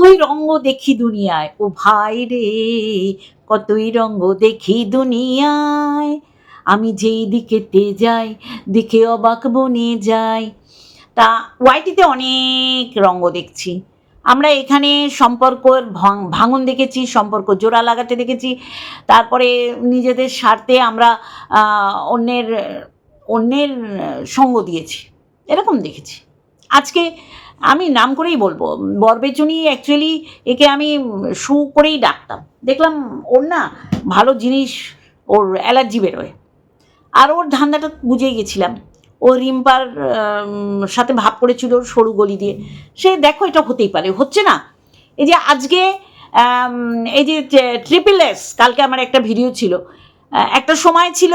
কতই রঙ্গ দেখি দুনিয়ায়। ও ভাই রে, কতই রঙ্গ দেখি দুনিয়ায়। আমি যেই দিকেতে যাই দিকে অবাক বনে যাই। তা ওয়াইটিতে অনেক রঙ্গ দেখছি। আমরা এখানে সম্পর্কর ভাঙ- ভাঙন দেখেছি, সম্পর্ক জোড়া লাগাতে দেখেছি। তারপরে নিজেদের স্বার্থে আমরা অন্যের অন্যের সঙ্গ দিয়েছি। এরকম দেখেছি। আজকে আমি নাম করেই বলব। বরবেচুনি অ্যাকচুয়ালি একে আমি শু করেই ডাকতাম। দেখলাম ওর না ভালো জিনিস, ওর অ্যালার্জি বেরোয়। আর ওর ধান্দাটা বুঝেই গেছিলাম। ও রিম্পার সাথে ভাব করেছিল সরু গলি দিয়ে। সে দেখো এটা হতেই পারে। হচ্ছে না? এই যে আজকে এই যে ট্রিপল এস কালকে আমার একটা ভিডিও ছিল। একটা সময় ছিল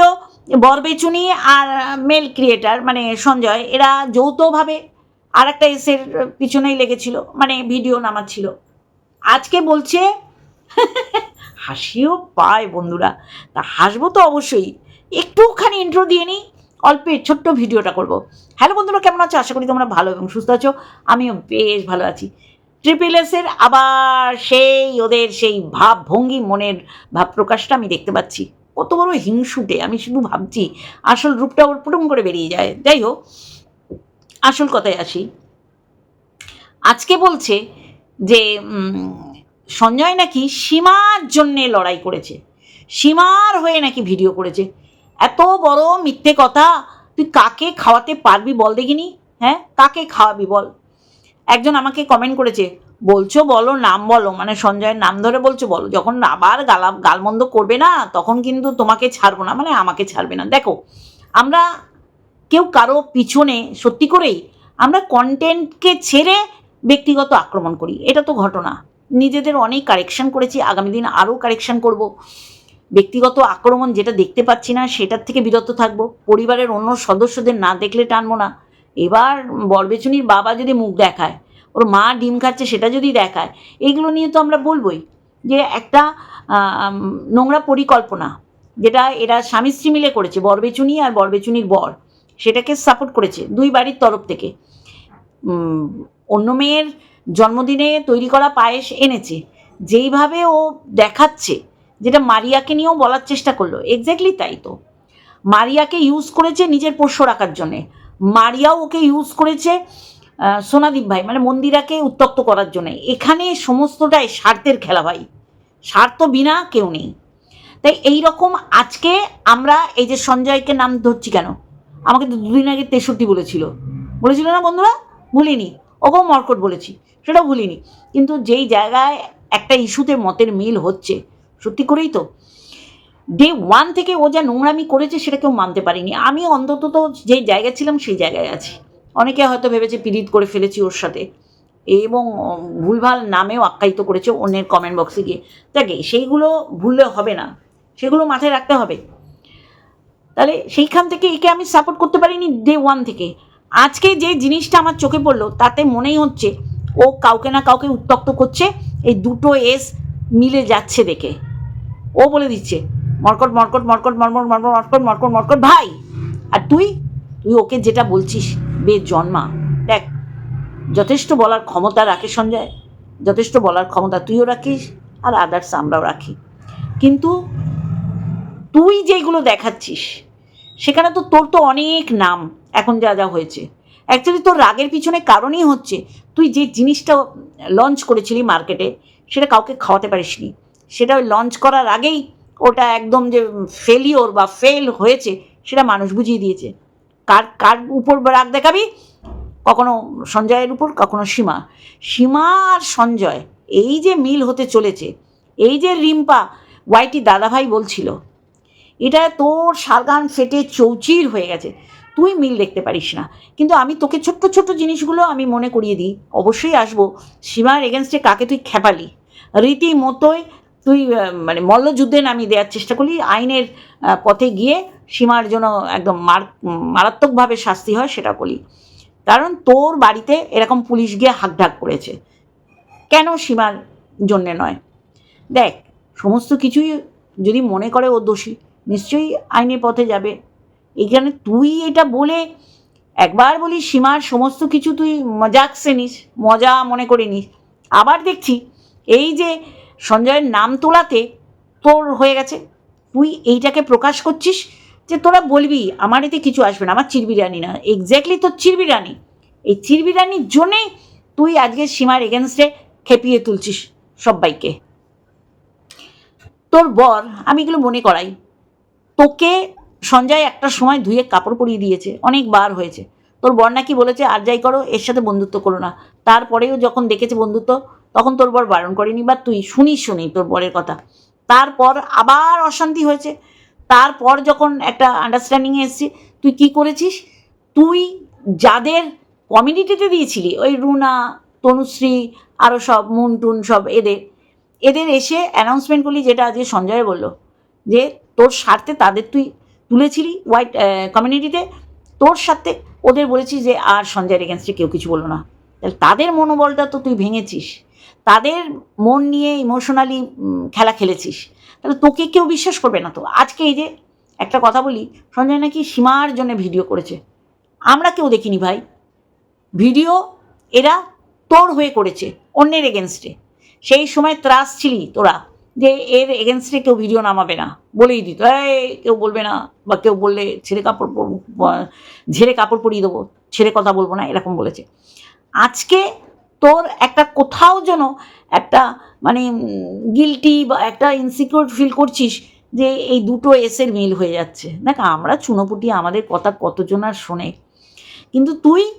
বরবেচুনি আর মেল ক্রিয়েটার মানে সঞ্জয়, এরা যৌথভাবে আর একটা এসের পিছনেই লেগেছিল মানে ভিডিও নামাচ্ছিল। আজকে বলছে, হাসিও পায় বন্ধুরা, তা হাসবো তো অবশ্যই। একটুখানি ইন্ট্রো দিয়ে নিই, অল্পে ছোট্ট ভিডিওটা করব। হ্যালো বন্ধুরা, কেমন আছো? আশা করি তোমরা ভালো এবং সুস্থ আছো। আমিও বেশ ভালো আছি। ট্রিপল এসের আবার সেই, ওদের সেই ভাব ভঙ্গি মনের ভাব প্রকাশটা আমি দেখতে পাচ্ছি। কত বড় হিংসুটে, আমি শুধু ভাবছি, আসল রূপটা ওর পুটুম করে বেরিয়ে যায়। যাই হোক আসল কথায় আসি। আজকে বলছে যে সঞ্জয় নাকি সীমার জন্যে লড়াই করেছে। সীমার হয়ে নাকি ভিডিও করেছে। এত বড় মিথ্যে কথা, তুই কাকে খাওয়াতে পারবি বল দেখিনি? হ্যাঁ কাকে খাওয়াবি বল? একজন আমাকে কমেন্ট করেছে, বলছো বলো, নাম বলো মানে সঞ্জয়ের নাম ধরে বলছো বলো, যখন আবার গালা, গালমন্দ করবে না, তখন কিন্তু তোমাকে ছাড়বো না মানে আমাকে ছাড়বে না। দেখো, আমরা কেউ কারও পিছনে সত্যি করেই আমরা কন্টেন্টকে ছেড়ে ব্যক্তিগত আক্রমণ করি। এটা তো ঘটনা। নিজেদের অনেক কারেকশন করেছি, আগামী দিন আরও কারেকশন করব। ব্যক্তিগত আক্রমণ যেটা দেখতে পাচ্ছি না, সেটার থেকে বিরত থাকব। পরিবারের অন্য সদস্যদের না দেখলে টানবো না। এবার বরবেচুনির বাবা যদি মুখ দেখায়, ওর মা ডিম খাচ্ছে সেটা যদি দেখায়, এগুলো নিয়ে তো আমরা বলবই যে একটা নোংরা পরিকল্পনা। যেটা এরা স্বামী স্ত্রী মিলে করেছে বরবেচুনি আর বরবেচুনির বর। সেটাকে সাপোর্ট করেছে দুই বাড়ির তরফ থেকে। অন্য মেয়ের জন্মদিনে তৈরি করা পায়েস এনেছে। যেইভাবে ও দেখাচ্ছে, যেটা মারিয়াকে নিয়েও বলার চেষ্টা করল এক্স্যাক্টলি তাই তো। মারিয়াকে ইউজ করেছে নিজের পোষ্য রাখার জন্যে। মারিয়াও ওকে ইউজ করেছে সোনাদীপ ভাই মানে মন্দিরাকে উত্তক্ত করার জন্যে। এখানে সমস্তটাই স্বার্থের খেলা ভাই। স্বার্থ বিনা কেউ নেই। তাই এই রকম আজকে আমরা এই যে সঞ্জয়কে নাম ধরছি কেন আমাকে তো দুদিন আগে তেষট্টি বলেছিল। বলেছিল না বন্ধুরা? ভুলিনি। ওকেও মর্কট বলেছি। সেটাও ভুলিনি। কিন্তু যেই জায়গায় একটা ইস্যুতে মতের মিল হচ্ছে, সত্যি করেই তো? ডে ওয়ান থেকে ও যা নোংরামি করেছে সেটা কেউ মানতে পারিনি। আমি অন্তত তো যেই জায়গায় ছিলাম সেই জায়গায় আছি। অনেকে হয়তো ভেবেছে পীড়িত করে ফেলেছি ওর সাথে। এবং ভুলভাল নামেও আখ্যায়িত করেছে অন্যের কমেন্ট বক্সে গিয়ে। দেখে সেইগুলো ভুললে হবে না। সেগুলো মাথায় রাখতে হবে। তাহলে সেইখান থেকে একে আমি সাপোর্ট করতে পারিনি ডে ওয়ান থেকে। আজকে যে জিনিসটা আমার চোখে পড়ল, তাতে মনেই হচ্ছে ও কাউকে না কাউকে উত্তক্ত করছে, এই দুটো এস মিলে যাচ্ছে দেখে। ও বলে দিচ্ছে, মরকট মরকট মরকট, মরমর মরমর, মরকট মরকট মরকট, ভাই! আর তুই তুই ওকে যেটা বলছিস, বে জন্মা। দেখ, যথেষ্ট বলার ক্ষমতা রাখে সঞ্জয়, যথেষ্ট বলার ক্ষমতা তুইও রাখিস, আর আদার্স আমরাও রাখি। কিন্তু তুই যেগুলো দেখাচ্ছিস সেখানে তো তোর তো অনেক নাম এখন যা যা হয়েছে। অ্যাকচুয়ালি তোর রাগের পিছনে কারণই হচ্ছে, তুই যে জিনিসটা লঞ্চ করেছিলি মার্কেটে সেটা কাউকে খাওয়াতে পারিসনি। সেটা লঞ্চ করার আগেই ওটা একদম যে ফেলিওর বা ফেল হয়েছে, সেটা মানুষ বুঝিয়ে দিয়েছে। কার কার উপর রাগ দেখাবি? কখনো সঞ্জয়ের উপর, কখনো সীমা। সীমা আর সঞ্জয়, এই যে মিল হতে চলেছে, এই যে রিম্পা ওয়াইটি দাদাভাই বলছিল এটা তোর সারগান ফেটে চৌচির হয়ে গেছে। তুই মিল দেখতে পারিস না। কিন্তু আমি তোকে ছোট্ট ছোট্ট জিনিসগুলো আমি মনে করিয়ে দিই। অবশ্যই আসব। সীমার এগেনস্টে কাকে তুই খেপালি? রীতিমতোই তুই মানে মল্লযুদ্ধে নামিয়ে দেওয়ার চেষ্টা করলি। আইনের পথে গিয়ে সীমার জন্য একদম মার, মারাত্মকভাবে শাস্তি হয় সেটা করলি। কারণ তোর বাড়িতে এরকম পুলিশ গিয়ে হাঁকঢাক করেছে। কেন সীমার জন্যে নয়? দেখ, সমস্ত কিছুই যদি মনে করে ও দোষী নিশ্চয়ই আইনের পথে যাবে। এখানে তুই এটা বলে একবার বলি সীমার সমস্ত কিছু তুই মজাক নিস মজা মনে করে নিস। আবার দেখছি এই যে সঞ্জয়ের নাম তোলাতে তোর হয়ে গেছে। তুই এইটাকে প্রকাশ করছিস যে তোরা বলবি, আমার এতে কিছু আসবে না, আমার চিরবিরানি না। এক্স্যাক্টলি তোর চিরবিরানি। এই চিরবিরানির জন্যেই তুই আজকে সীমার এগেনস্টে খেপিয়ে তুলছিস সবাইকে। তোর বর, আমি এগুলো মনে করাই। তোকে সঞ্জয় একটা সময় ধুয়ে কাপড় পরিয়ে দিয়েছে, অনেকবার হয়েছে। তোর বর নাকি বলেছে, আর যাই করো, এর সাথে বন্ধুত্ব করো না। তারপরেও যখন দেখেছে বন্ধুত্ব, তখন তোর বর বারণ করেনি, বা তুই শুনিস শুনি তোর বরের কথা। তারপর আবার অশান্তি হয়েছে। তারপর যখন একটা আন্ডারস্ট্যান্ডিংয়ে এসছি, তুই কি করেছিস? তুই যাদের কমিউনিটিতে দিয়েছিলি, ওই রুনা, তনুশ্রী আরও সব, মুনটুন, সব এদের এদের এসে অ্যানাউন্সমেন্ট করলি যেটা আজকে সঞ্জয় বলল, যে তোর স্বার্থে তাদের তুই তুলেছিলি হোয়াইট কমিউনিটিতে তোর সাথে ওদের বলেছিস যে আর সঞ্জয়ের এগেনস্টে কেউ কিছু বলল না। তাহলে তাদের মনোবলটা তো তুই ভেঙেছিস। তাদের মন নিয়ে ইমোশনালি খেলা খেলেছিস। তাহলে তোকে কেউ বিশ্বাস করবে না তো। আজকে এই যে একটা কথা বলি, সঞ্জয় নাকি সীমার জন্য ভিডিও করেছে। আমরা কেউ দেখিনি ভাই। ভিডিও এরা তোর হয়ে করেছে, অন্যের এগেনস্টে সেই সময় ত্রাস ছিলি তোরা। যে এর এগেনস্টে কেউ ভিডিও নামাবে না। বলেই দিত, এই, কেউ বলবে না। বা কেউ বললে ছেড়ে কাপড় ঝেড়ে কাপড় পরিয়ে দেবো ছেড়ে কথা বলব না, এরকম বলেছে। আজকে তোর একটা কোথাও যেন একটা মানে গিলটি বা একটা ইনসিকিউর ফিল করছিস যে এই দুটো এসের মিল হয়ে যাচ্ছে। দেখ, আমরা চুনোপুটি, আমাদের কথা কতজন আর শোনে। কিন্তু তুই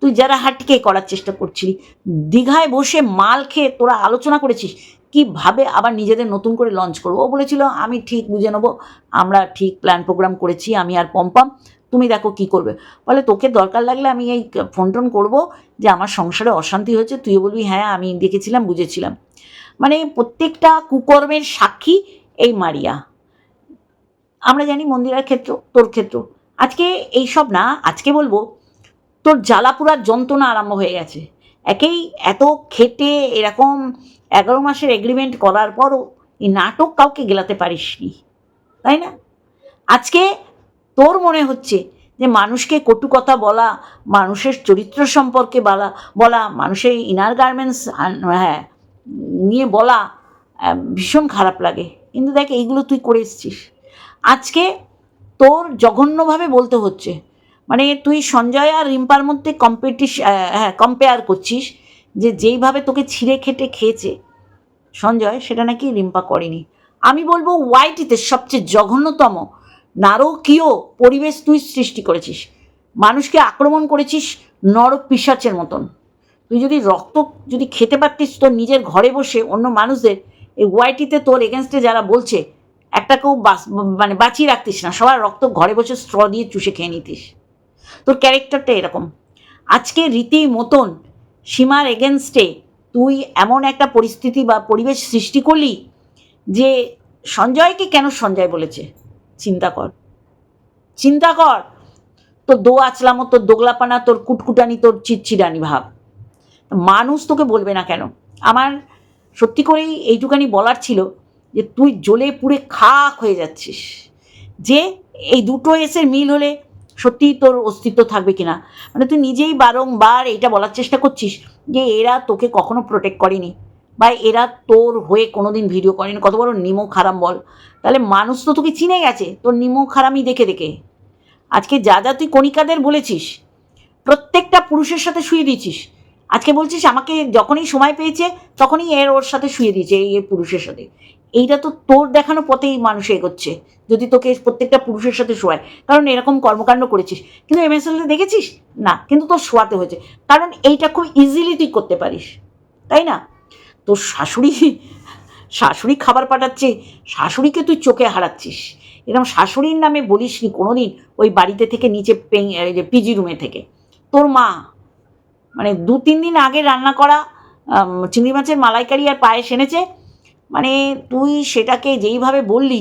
তুই যারা হাটকে করার চেষ্টা করছিলি, দীঘায় বসে মাল খেয়ে তোরা আলোচনা করেছিস কীভাবে আবার নিজেদের নতুন করে লঞ্চ করব? ও বলেছিল, আমি ঠিক বুঝে নেব। আমরা ঠিক প্ল্যান প্রোগ্রাম করেছি, আমি আর পম্পাম তুমি দেখো কি করবে। বলে, তোকে দরকার লাগলে আমি এই ফোন টোন করব যে আমার সংসারে অশান্তি হয়েছে, তুইও বলবি হ্যাঁ আমি দেখেছিলাম, বুঝেছিলাম। মানে প্রত্যেকটা কুকর্মের সাক্ষী এই মারিয়া। আমরা জানি মন্দিরার ক্ষেত্র, তোর ক্ষেত্র। আজকে এইসব না, আজকে বলব, তোর জ্বালাপুরার যন্ত্রণা আরম্ভ হয়ে গেছে। একেই এত খেটে এরকম এগারো মাসের এগ্রিমেন্ট করার পরও এই নাটক কাউকে গেলাতে পারিস পারিসনি, তাই না? আজকে তোর মনে হচ্ছে যে মানুষকে কটু কথা বলা, মানুষের চরিত্র সম্পর্কে বলা বলা, মানুষের ইনার গার্মেন্টস হ্যাঁ নিয়ে বলা ভীষণ খারাপ লাগে। কিন্তু দেখ, এইগুলো তুই করে এসছিস। আজকে তোর জঘন্যভাবে বলতে হচ্ছে মানে তুই সঞ্জয় আর রিম্পার মধ্যে কম্পিটিশ হ্যাঁ কম্পেয়ার করছিস যে যেইভাবে তোকে ছিঁড়ে খেটে খেয়েছে সঞ্জয়, সেটা নাকি রিম্পা করেনি। আমি বলব ওয়াইটিতে সবচেয়ে জঘন্যতম নারকীয় পরিবেশ তুই সৃষ্টি করেছিস। মানুষকে আক্রমণ করেছিস নর পিসাচের মতন। তুই যদি রক্ত যদি খেতে পারতিস তোর নিজের ঘরে বসে অন্য মানুষদের, এই ওয়াইটিতে তোর এগেনস্টে যারা বলছে একটাকেও বাস মানে বাঁচিয়ে রাখতিস না। সবার রক্ত ঘরে বসে স্ট্র দিয়ে চুষে খেয়ে নিতিস। তোর ক্যারেক্টারটা এরকম। আজকে রীতি মতন সীমার এগেনস্টে তুই এমন একটা পরিস্থিতি বা পরিবেশ সৃষ্টি করলি যে সঞ্জয়কে কেন সঞ্জয় বলেছে? চিন্তা কর। চিন্তা কর। তোর দো আচলামো, তোর দোগলাপানা, তোর কুটকুটানি, তোর চিটচিটানি ভাব। মানুষ তোকে বলবে না কেন? আমার সত্যি করেই এইটুকানি বলার ছিল যে তুই জ্বলে পুড়ে খাক হয়ে যাচ্ছিস। যে এই দুটো এসে মিল হলে সত্যিই তোর অস্তিত্ব থাকবে কিনা? মানে তুই নিজেই বারংবার এটা বলার চেষ্টা করছিস যে এরা তোকে কখনো প্রোটেক্ট করেনি বা এরা তোর হয়ে কোনোদিন ভিডিও করেনি। কত বড় নিমো খারাম বল। তাহলে মানুষ তো তোকে চিনে গেছে। তোর নিমো খারামই দেখে দেখে। আজকে যা যা তুই কণিকাদের বলেছিস, প্রত্যেকটা পুরুষের সাথে শুয়ে দিয়েছিস। আজকে বলছিস আমাকে যখনই সময় পেয়েছে, তখনই এর ওর সাথে শুয়ে দিয়েছে, এই পুরুষের সাথে। এইটা তো তোর দেখানো পথেই মানুষ এগোচ্ছে, যদি তোকে প্রত্যেকটা পুরুষের সাথে শোয়ায়। কারণ এরকম কর্মকাণ্ড করেছিস। কিন্তু এম এমএসএলতে দেখেছিস? না, কিন্তু তোর শোয়াতে হয়েছে। কারণ এইটা খুব ইজিলি তুই করতে পারিস। তাই না? তোর শাশুড়ি শাশুড়ি খাবার পাঠাচ্ছে, শাশুড়িকে তুই চোখে হারাচ্ছিস। এরকম শাশুড়ির নামে বলিস নি কোনোদিন ওই বাড়িতে থেকে নিচে পিজি রুমে থেকে। তোর মা মানে দু তিন দিন আগে রান্না করা চিংড়ি মাছের মালাইকারি আর পায়েস এনেছে মানে তুই সেটাকে যেইভাবে বললি,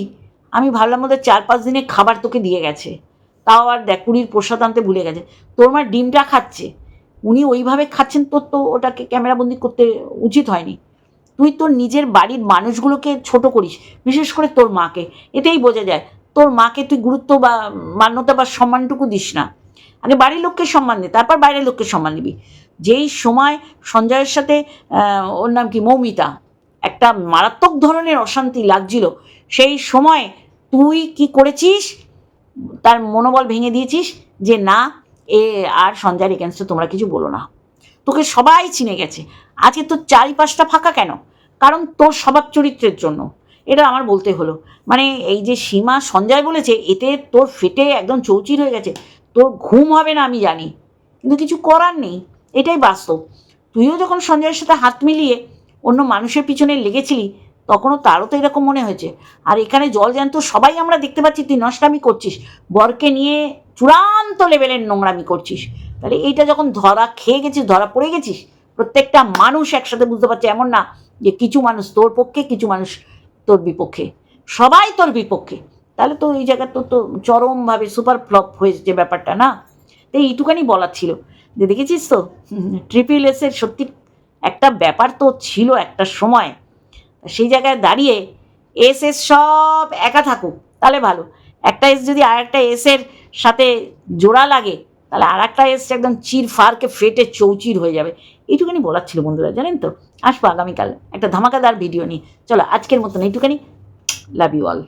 আমি ভাবলাম ওদের চার পাঁচ দিনে খাবার তোকে দিয়ে গেছে। তাও আর দেখ, পুরীর প্রসাদ আনতে ভুলে গেছে। তোর মা ডিমটা খাচ্ছে। উনি ওইভাবে খাচ্ছেন, তোর তো ওটাকে ক্যামেরাবন্দি করতে উচিত হয়নি। তুই তোর নিজের বাড়ির মানুষগুলোকে ছোট করিস, বিশেষ করে তোর মাকে। এতেই বোঝা যায়, তোর মাকে তুই গুরুত্ব বা মান্যতা বা সম্মানটুকু দিস না। আগে বাড়ির লোককে সম্মান দে, তারপর বাইরের লোককে সম্মান দিবি। যেই সময় সঞ্জয়ের সাথে ওর নাম কি, মৌমিতা একটা মারাত্মক ধরনের অশান্তি লাগছিল। সেই সময় তুই কি করেছিস? তার মনোবল ভেঙে দিয়েছিস যে, না, এ আর সঞ্জয়ের এগেনস্টে তোমরা কিছু বলো না। তোকে সবাই চিনে গেছে। আজকে তোর চারিপাশটা ফাঁকা কেন? কারণ তোর স্বভাব চরিত্রের জন্য। এটা আমার বলতে হলো। মানে এই যে সীমা সঞ্জয় বলেছে, এতে তোর ফেটে একদম চৌচির হয়ে গেছে। তোর ঘুম হবে না, আমি জানি। কিন্তু কিছু করার নেই। এটাই বাস্তব। তুইও যখন সঞ্জয়ের সাথে হাত মিলিয়ে অন্য মানুষের পিছনে লেগেছিলি, তখনও তারও তো এরকম মনে হয়েছে। আর এখানে জল জ্যান্ত সবাই আমরা দেখতে পাচ্ছি, তুই নষ্টামি করছিস। বরকে নিয়ে চূড়ান্ত লেভেলের নোংরামি করছিস। তাহলে এইটা যখন ধরা খেয়ে গেছিস, ধরা পড়ে গেছিস, প্রত্যেকটা মানুষ একসাথে বুঝতে পারছে এমন না যে কিছু মানুষ তোর পক্ষে, কিছু মানুষ তোর বিপক্ষে। সবাই তোর বিপক্ষে। তাহলে তো এই জায়গা তো তো চরমভাবে সুপার ফ্লপ হয়েছে যে ব্যাপারটা, না? তো এইটুখানি বলার ছিল। যে দেখেছিস তো? ট্রিপল এসের সত্যি একটা ব্যাপার তো ছিল একটা সময়। সেই জায়গায় দাঁড়িয়ে এস এস সব একা থাকুক, তাহলে ভালো। একটা এস যদি আর একটা এসের সাথে জোড়া লাগে, তাহলে আর একটা এস একদম চির ফারকে ফেটে চৌচির হয়ে যাবে। এইটুখানি বলার ছিল বন্ধুরা, জানেন তো? আসব আগামীকাল একটা ধামাকাদার ভিডিও নিয়ে। চলো, আজকের মতন এইটুখানি লাভ ইউ অল